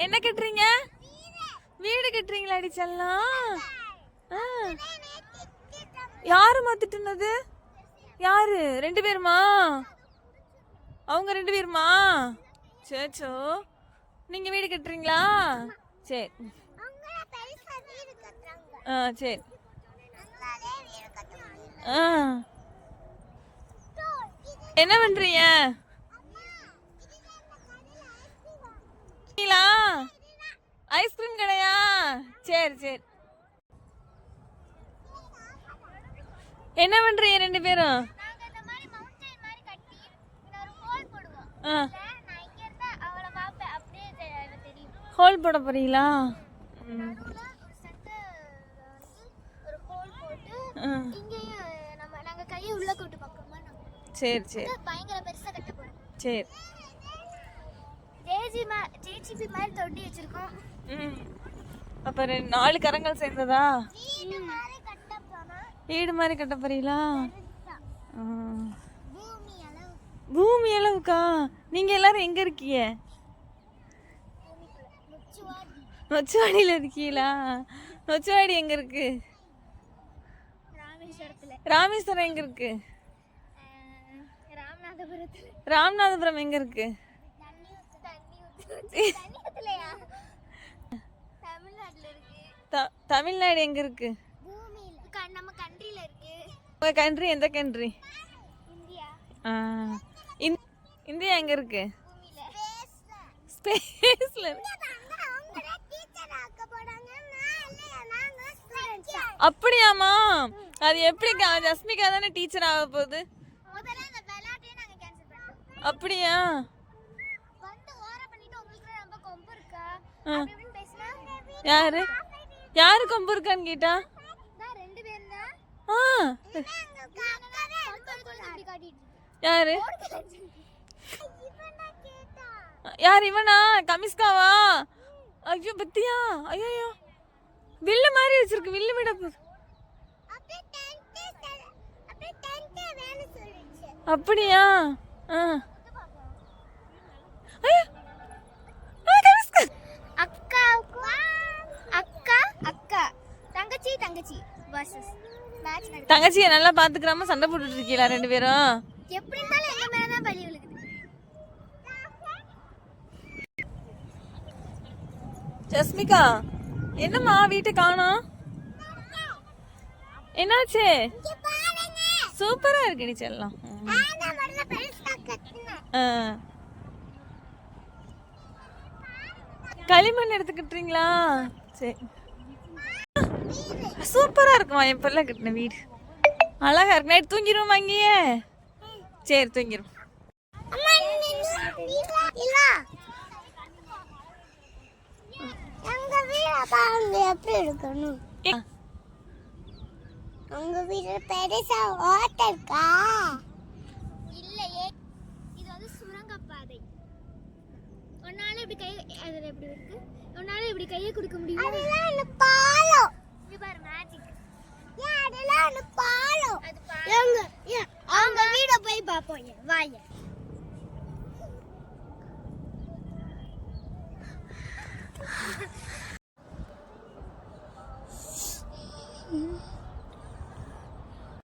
என்ன கட்டுறீங்க? வீடு கட்டுறீங்களா அடிச்செல்லாம் செல்லம் ஆ. யாரு மாத்திட்டுனது? யாரு? ரெண்டு பேருமா? அவங்க ரெண்டு பேருமா? சேச்சோ நீங்க வீடு கட்டுறீங்களா? சரி ஆ சரி ஆ. என்ன பண்றீங்க நீங்களா ஐஸ்கிரீம் கடையா? சரி சரி. என்ன பண்றீங்க ரெண்டு பேரும்? ஹோல் போட போறீங்களா? சரி சரி. பயங்கர பெருசா கட்ட போறோம். சரி. ஜேஜி மா ஜேஜிபி மாதிரி தொட்டி வச்சிருக்கோம். ம். அப்போ ரெண்டு நாலு கரங்கள் சேர்ந்ததா? வீடு மாதிரி கட்ட போறீங்களா. பூமி அளவு. பூமி அளவுக்கா? நீங்க எல்லாரும் எங்க இருக்கீங்க? நொச்சுவாடியில இருக்கீங்களா? நொச்சுவாடி எங்க இருக்கு? ராமேஸ்வரம் எங்க இருக்கு? ராமநாதபுரம் எங்க இருக்கு? தமிழ்நாடு எங்க இருக்கு நம்ம கண்ட்ரில இருக்கு. உங்க கண்ட்ரி எந்த கண்ட்ரி இந்தியா. இந்தியா எங்க இருக்கு. ஸ்பேஸ்ல அப்படியாமா அது எப்படி ஜஸ்மிகா தானே டீச்சர் ஆக போகுது? அப்படியா? யாரு? யாரு கொம்பு இருக்கான்னு கேட்டா யாரு? யார் இவனா? கமிஸ்காவா? ஐயோ பத்தியா? ஐயோ வில்லு மாதிரி வச்சிருக்கு வில்லு விட போகுது அப்படியா? ஆ. தங்கச்சியை நல்லா பாத்துக்கிறாம சண்டை போட்டுட்டு இருக்கீங்களா ரெண்டு பேரும்? எப்படி இருந்தாலும் எங்க மேல தான் பழி விழுகுது. ஜஸ்மிகா என்னம்மா வீட்டை காணோம்? என்னாச்சு? சூப்பரா இருக்கு நீ செல்லம். களிமண் எடுத்துக்கிட்டீங்களா சரி. சூப்பரா இருக்குமா என் பிள்ளை கட்டின வீடு? அழகா இருக்கு. நைட் தூங்கிடுவோம் அங்கேயே? சரி தூங்கிடும் எப்படி இருக்கணும்? உங்க வீட்டுல பெருசா ஓட்ட இருக்கா? இல்லையே இது வந்து சுரங்கப்பாதை உன்னால இப்படி கை அதுல எப்படி இருக்கு? உன்னால இப்படி கையை கொடுக்க முடியும்? அதெல்லாம் என்ன பாலம். இது பாரு மேஜிக் அது பாலம் எங்க அவங்க வீட போய் பாப்போம் வாங்க Ha ha ha.